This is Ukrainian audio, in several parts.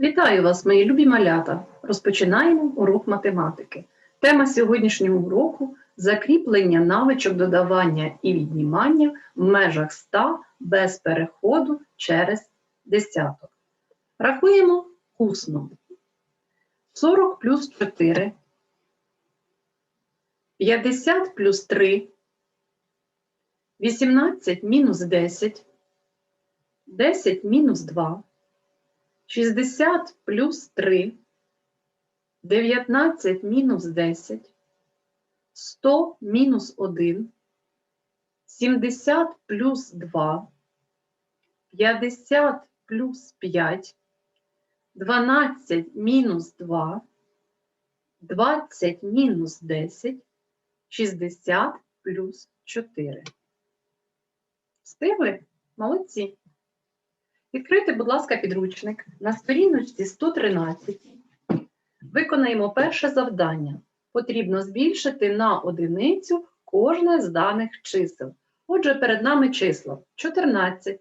Вітаю вас, мої любі малята! Розпочинаємо урок математики. Тема сьогоднішнього уроку закріплення навичок додавання і віднімання в межах 100 без переходу через десяток. Рахуємо усно. 40 плюс 4, 50 плюс 3, 18 мінус 10, 10 мінус 2. 60 плюс 3, 19 мінус 10, 100 мінус 1, 70 плюс 2, 50 плюс 5, 12 мінус 2, 20 мінус 10, 60 плюс 4. Встигли? Молодці. Відкрийте, будь ласка, підручник на сторіночці 113. Виконаємо перше завдання. Потрібно збільшити на одиницю кожне з даних чисел. Отже, перед нами числа 14,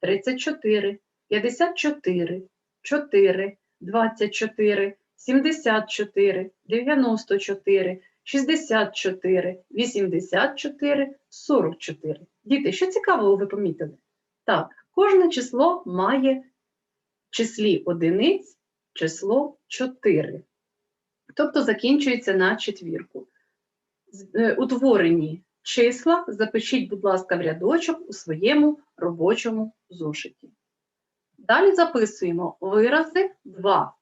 34, 54, 4, 24, 74, 94, 64, 84, 44. Діти, що цікавого ви помітили? Так, Кожне число має в числі одиниць число 4. Тобто закінчується на четвірку. Е, утворені числа запишіть, будь ласка, в рядочок у своєму робочому зошиті. Далі записуємо вирази 2.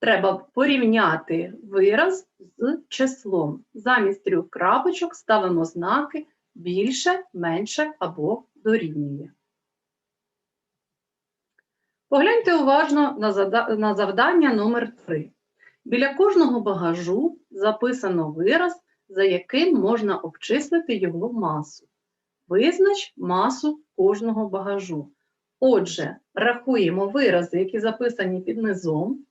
Треба порівняти вираз з числом. Замість трьох крапочок ставимо знаки більше, менше або дорівнює. Погляньте уважно на завдання номер 3 Біля кожного багажу записано вираз, за яким можна обчислити його масу. Визнач масу кожного багажу. Отже, рахуємо вирази, які записані під низом,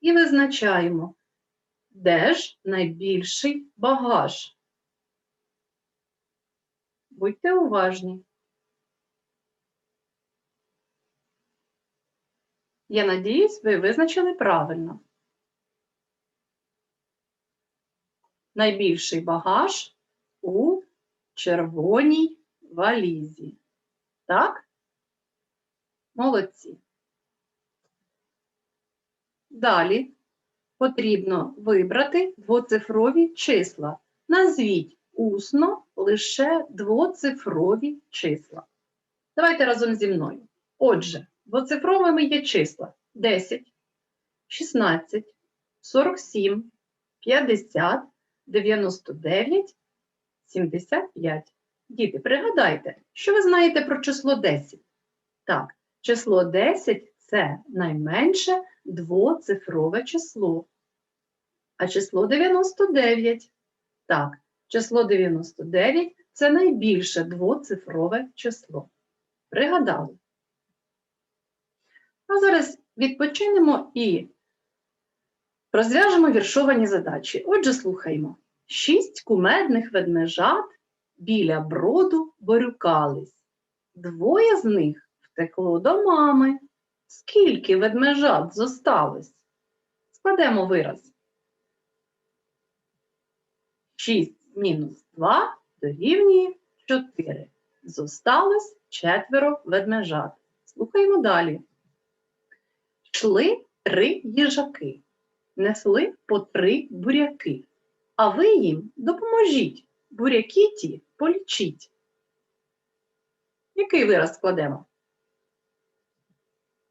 і визначаємо, де ж найбільший багаж. Будьте уважні. Я надіюсь, ви визначили правильно. Найбільший багаж у червоній валізі. Так? Молодці. Далі потрібно вибрати двоцифрові числа. Назвіть усно лише двоцифрові числа. Давайте разом зі мною. Отже, Двоцифровими є числа 10, 16, 47, 50, 99, 75. Діти, пригадайте, що ви знаєте про число 10? Так, число 10 це найменше двоцифрове число. А число 99. Так, число 99 це найбільше двоцифрове число. Пригадали? А зараз відпочинемо і розв'яжемо віршовані задачі. Отже, слухаймо. Шість кумедних ведмежат біля броду борюкались. Двоє з них втекло до мами. Скільки ведмежат зосталось? Складемо вираз. 6 мінус 2 дорівнює 4. Зосталось четверо ведмежат. Слухаємо далі. Йшли три їжаки, несли по три буряки, а ви їм допоможіть, буряки ті полічіть. Який вираз складемо?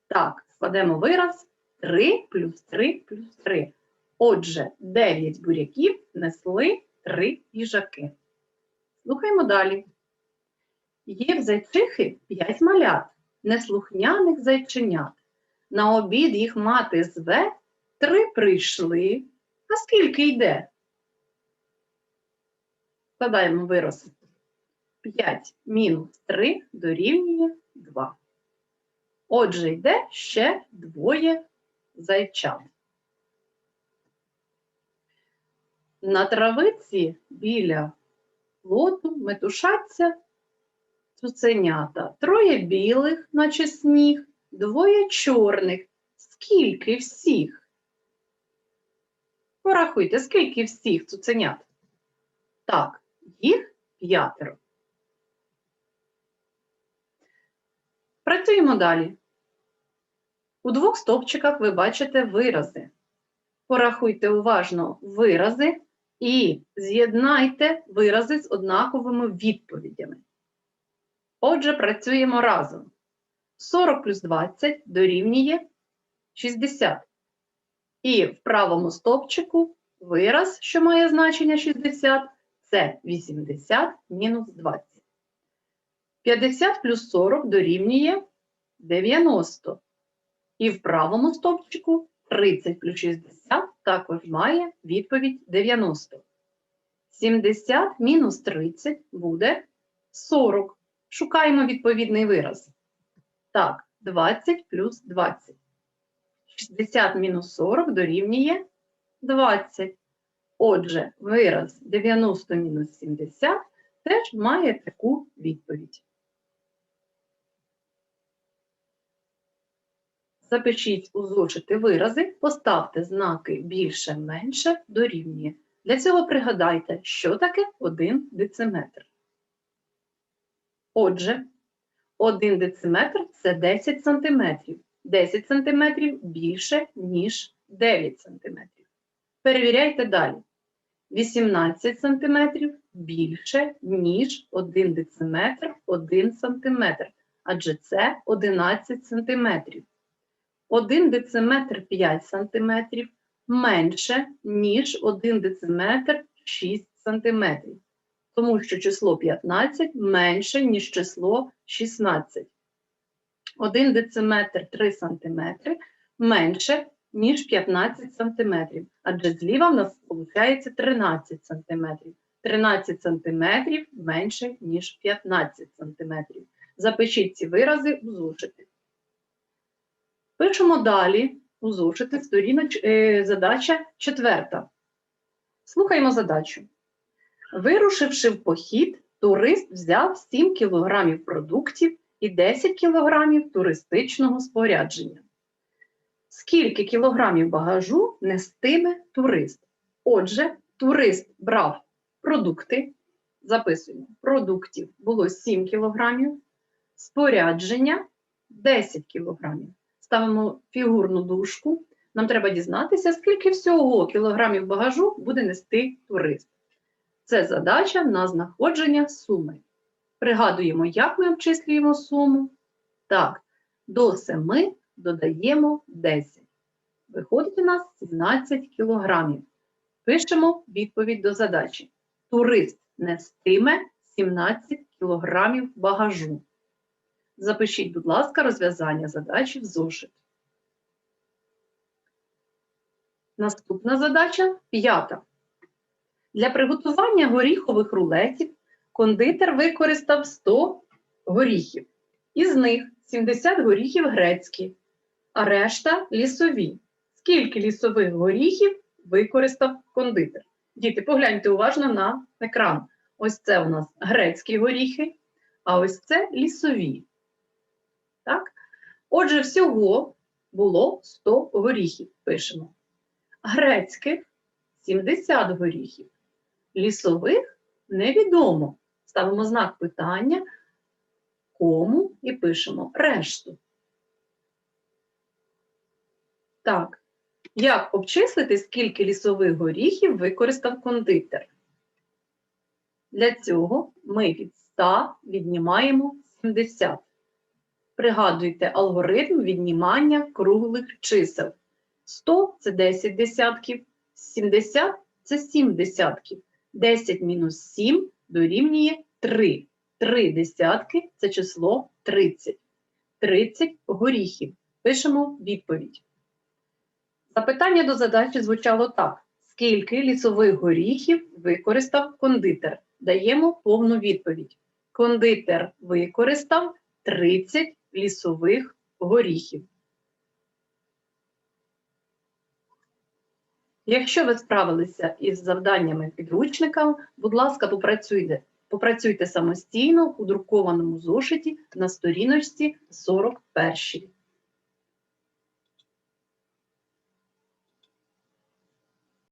Так, складемо вираз 3 плюс 3 плюс 3. Отже, 9 буряків несли 3 їжаки. Слухаємо далі. Є в зайчихи 5 малят, неслухняних зайченят. На обід їх мати зве, три прийшли. А скільки йде? Складаємо вираз. 5 мінус 3 дорівнює 2. Отже, йде ще двоє зайчат. На травиці біля лоту метушаться цуценята. Троє білих, наче сніг, двоє чорних. Скільки всіх? Порахуйте, скільки всіх цуценят? Так, їх п'ятеро. Працюємо далі. У двох стовпчиках ви бачите вирази. Порахуйте уважно вирази і з'єднайте вирази з однаковими відповідями. Отже, працюємо разом. 40 плюс 20 дорівнює 60. І в правому стовпчику вираз, що має значення 60, це 80 мінус 20. 50 плюс 40 дорівнює 90. І в правому стовпчику 30 плюс 60 також має відповідь 90. 70 мінус 30 буде 40. Шукаємо відповідний вираз. Так, 20 плюс 20. 60 мінус 40 дорівнює 20. Отже, вираз 90 мінус 70 теж має таку відповідь. Запишіть у зошити вирази, поставте знаки більше, менше, дорівнює. Для цього пригадайте, що таке 1 дециметр. Отже, 1 дециметр це 10 сантиметрів. 10 сантиметрів більше, ніж 9 сантиметрів. Перевіряйте далі. 18 сантиметрів більше, ніж 1 дециметр 1 сантиметр, адже це 11 сантиметрів. 1 дециметр 5 сантиметрів менше, ніж 1 дециметр 6 сантиметрів, тому що число 15 менше, ніж число 16. 1 дециметр 3 сантиметри менше, ніж 15 сантиметрів, адже зліва в нас виходить 13 сантиметрів. 13 сантиметрів менше, ніж 15 сантиметрів. Запишіть ці вирази у зошити. Пишемо далі у зошити сторіноч... е, задача четверта. Слухаємо задачу. Вирушивши в похід, турист взяв 7 кг продуктів і 10 кг туристичного спорядження. Скільки кілограмів багажу нестиме турист? Отже, турист брав продукти, записуємо, продуктів було 7 кілограмів, спорядження 10 кілограмів. Ставимо фігурну дужку. Нам треба дізнатися, скільки всього кілограмів багажу буде нести турист. Це задача на знаходження суми. Пригадуємо, як ми обчислюємо суму. Так, до 7 додаємо 10. Виходить у нас 17 кілограмів. Пишемо відповідь до задачі. Турист нестиме 17 кілограмів багажу. Запишіть, будь ласка, розв'язання задачі в зошит. Наступна задача п'ята. Для приготування горіхових рулетів кондитер використав 100 горіхів. Із них 70 горіхів грецькі, а решта лісові. Скільки лісових горіхів використав кондитер? Діти, погляньте уважно на екран. Ось це у нас грецькі горіхи, а ось це лісові. Так? Отже, всього було 100 горіхів. Пишемо. Грецьких 70 горіхів. Лісових невідомо. Ставимо знак питання, кому і пишемо решту. Так, як обчислити, скільки лісових горіхів використав кондитер? Для цього ми від 100 віднімаємо 70. Пригадуйте алгоритм віднімання круглих чисел. 100 це 10 десятків, 70 це 7 десятків. 10 мінус 7 дорівнює 3. 3 десятки це число 30. 30 горіхів. Пишемо відповідь. Запитання до задачі звучало так: скільки лісових горіхів використав кондитер? Даємо повну відповідь. Кондитер використав 30 лісових горіхів. Якщо ви справилися із завданнями підручника, будь ласка, попрацюйте, попрацюйте самостійно у друкованому зошиті на сторіночці 41.